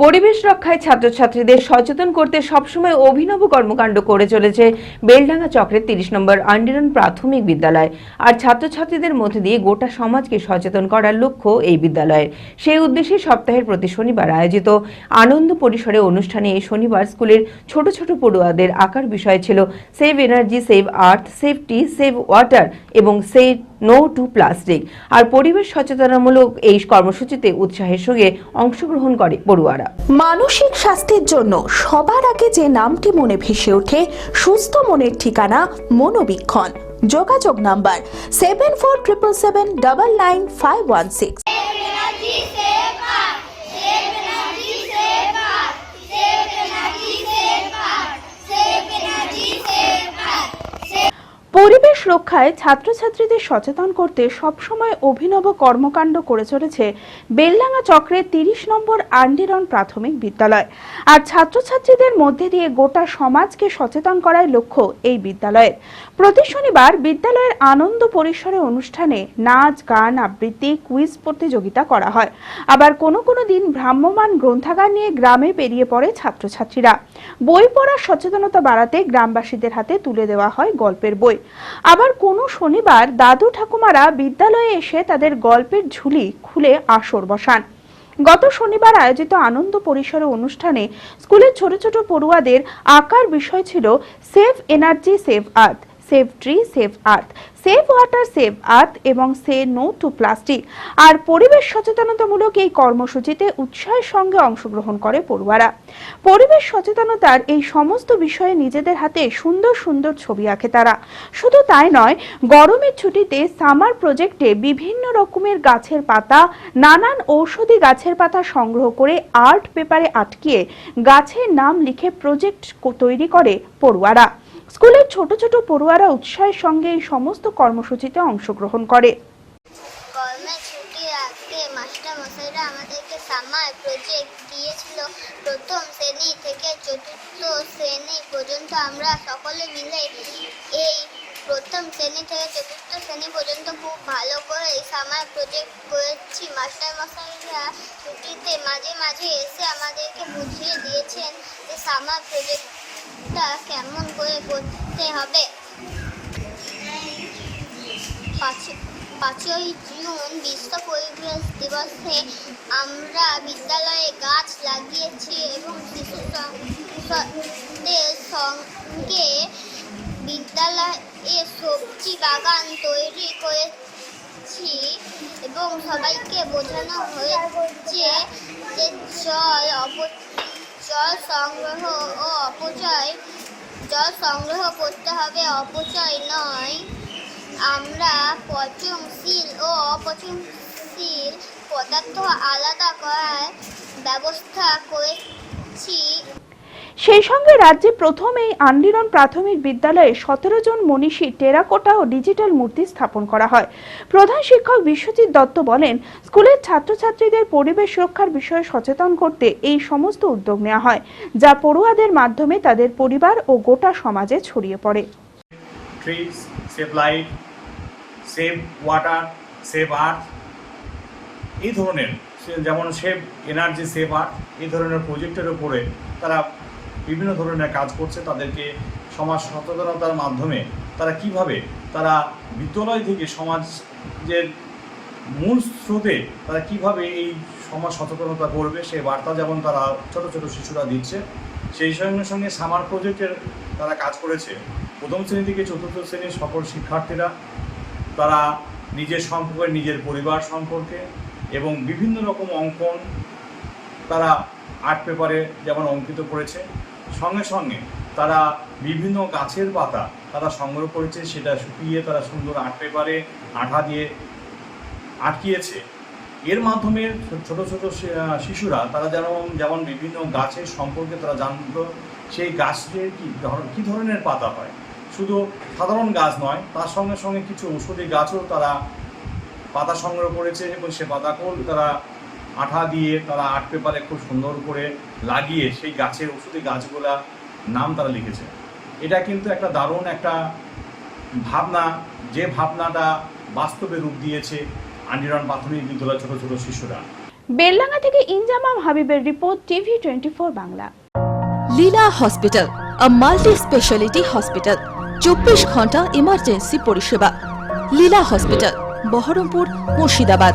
পরিবেশ রক্ষায় ছাত্রছাত্রীদের সচেতন করতে সবসময় অভিনব কর্মকাণ্ড করে চলেছে বেলডাঙ্গা চক্রের তিরিশ নম্বর আন্ডিরন প্রাথমিক বিদ্যালয়। আর ছাত্রছাত্রীদের মধ্যে দিয়ে গোটা সমাজকে সচেতন করার লক্ষ্য এই বিদ্যালয়ের। সেই উদ্দেশ্যে সপ্তাহের প্রতি শনিবার আয়োজিত আনন্দ পরিসরে অনুষ্ঠানে এই শনিবার স্কুলের ছোট ছোট পড়ুয়াদের আঁকার বিষয় ছিল save energy save earth safety save water এবং সেভ নো টু প্লাস্টিক আর পরিবেশ সচেতনামূলক এই কর্মসূচিতে উৎসাহের সঙ্গে অংশগ্রহণ করে পড়ুয়ারা। মানসিক স্বাস্থ্যের জন্য সবার আগে যে নামটি মনে ভেসে ওঠে সুস্থ মনের ঠিকানা মনোবীক্ষণ। যোগাযোগ number seven four triple seven double nine five one six energy save Earth. Save energy save Earth. Save energy save Earth. Save energy save Earth. Save পরিবেশ রক্ষায় ছাত্রছাত্রীদের সচেতন করতে সবসময় অভিনব কর্মকাণ্ড করে চলেছে বেলডাঙ্গা চক্রের তিরিশ নম্বর আন্ডিরন প্রাথমিক বিদ্যালয়। আর ছাত্রছাত্রীদের মধ্যে দিয়ে গোটা সমাজকে সচেতন করার লক্ষ্য এই বিদ্যালয়ের। প্রতি শনিবার বিদ্যালয়ের আনন্দ পরিসরে অনুষ্ঠানে নাচ, গান, আবৃত্তি, কুইজ প্রতিযোগিতা করা হয়। আবার কোনো কোনো দিন ভ্রাম্যমাণ গ্রন্থাগার নিয়ে গ্রামে বেরিয়ে পড়ে ছাত্রছাত্রীরা। বই পড়ার সচেতনতা বাড়াতে গ্রামবাসীদের হাতে তুলে দেওয়া হয় গল্পের বই। আবার কোনো শনিবার দাদু ঠাকুমারা বিদ্যালয়ে এসে তাদের গল্পের ঝুলি খুলে আসর বসান। গত শনিবার আয়োজিত আনন্দ পরিসরে অনুষ্ঠানে স্কুলের ছোট ছোট পড়ুয়াদের আকার বিষয় ছিল save energy, save earth. Save tree save earth save water save earth এবং সে নো টু প্লাস্টিক আর পরিবেশ সচেতনতামূলক এই কর্মসূচিতে উৎসাহের সঙ্গে অংশগ্রহণ করে পড়ুয়ারা। পরিবেশ সচেতনতার এই সমস্ত বিষয়ে নিজেদের হাতে সুন্দর সুন্দর ছবি আঁকে তারা। শুধু তাই নয়, গরমের ছুটিতে সামার প্রজেক্টে বিভিন্ন রকমের গাছের পাতা, নানান ঔষধি গাছের পাতা সংগ্রহ করে আর্ট পেপারে আটকিয়ে গাছের নাম লিখে প্রজেক্ট তৈরি করে পড়ুয়ারা। স্কুলের ছোট ছোট পড়ুয়ারা উৎসাহের সঙ্গে এই সমস্ত কর্মসূচিতে অংশগ্রহণ করে। গরমের মশাইরা আমাদেরকে সামার প্রজেক্ট দিয়েছিল। প্রথম শ্রেণি থেকে চতুর্থ শ্রেণি পর্যন্ত আমরা সকলে মিলে এই প্রথম শ্রেণি থেকে চতুর্থ শ্রেণি পর্যন্ত খুব ভালো করে সামার প্রজেক্ট করেছি। মাস্টার মশাইরা ছুটিতে মাঝে মাঝে এসে আমাদেরকে বুঝিয়ে দিয়েছেন যে সামার প্রজেক্টটা কেমন করে করতে হবে? পাঁচ- পাঁচই জুন বিশ্ব পরিবেশ দিবসে আমরা বিদ্যালয়ে গাছ লাগিয়েছি এবং সঙ্গে বিদ্যালয়ে সবজি বাগান তৈরি করেছি এবং সবাইকে বোঝানো হয়েছে যে জল অপ জল সংগ্রহ ও অপচয় জল সংগ্রহ করতে হবে, অপচয় নয়। আমরা পচনশীল ও অপচনশীল পদার্থ আলাদা করার ব্যবস্থা করেছি। সেই সঙ্গে রাজ্যে প্রথম এই আন্ডিরন প্রাথমিক বিদ্যালয়ে সতেরো জন মনীষী টেরাকোটা ও ডিজিটাল মূর্তি স্থাপন করা হয়। প্রধান শিক্ষক বিশ্বজিৎ দত্ত বলেন, স্কুলের ছাত্রছাত্রীদের পরিবেশ রক্ষার বিষয়ে সচেতন করতে এই সমস্ত উদ্যোগ নেওয়া হয়, যা পড়ুয়াদের মাধ্যমে তাদের পরিবার ও গোটা সমাজে ছড়িয়ে পড়ে। এই ধরনের যেমন সেভ এনার্জি সেভ আর্থ এই ধরনের প্রজেক্টের উপরে তারা বিভিন্ন ধরনের কাজ করছে, তাদেরকে সমাজ সচেতনতার মাধ্যমে তারা কীভাবে তারা বিদ্যালয় থেকে সমাজের মূল স্রোতে তারা কীভাবে এই সমাজ সচেতনতা করবে সেই বার্তা যেমন তারা ছোট ছোট শিশুরা দিচ্ছে, সেই সঙ্গে সঙ্গে সামার প্রজেক্টের তারা কাজ করেছে। প্রথম শ্রেণি থেকে চতুর্থ শ্রেণির সকল শিক্ষার্থীরা, তারা নিজের সম্পর্কে, নিজের পরিবার সম্পর্কে এবং বিভিন্ন রকম অঙ্কন তারা আর্ট পেপারে যেমন অঙ্কিত করেছে সঙ্গে সঙ্গে তারা বিভিন্ন গাছের পাতা তারা সংগ্রহ করেছে, সেটা শুকিয়ে তারা সুন্দর আর্ট পেপারে আঠা দিয়ে আটকিয়েছে। এর মাধ্যমে ছোট ছোট শিশুরা তারা যেমন যেমন বিভিন্ন গাছের সম্পর্কে তারা জানত, সেই গাছের কি ধর- কি ধরনের পাতা হয়? শুধু সাধারণ গাছ নয়, তার সঙ্গে সঙ্গে কিছু ঔষধি গাছও তারা পাতা সংগ্রহ করেছে এবং সে পাতাকেও তারা আঠা দিয়ে তারা আর্ট পেপারে খুব সুন্দর করে লাগিয়ে সেই গাছের ওষুধি গাছগুলা নাম তারা লিখেছে। এটা কিন্তু একটা দারুণ একটা ভাবনা যে ভাবনাটা বাস্তবে রূপ দিয়েছে আন্ডিরন প্রাথমিক বিদ্যালয়ের ছোট ছোট শিশুরা। বেলডাঙ্গা থেকে ইনজামাম হাবিবের report TV twenty Bangla. Leela hospital a multi speciality hospital চব্বিশ ঘণ্টা ইমার্জেন্সি পরিষেবা। লীলা হসপিটাল বহরমপুর মুর্শিদাবাদ।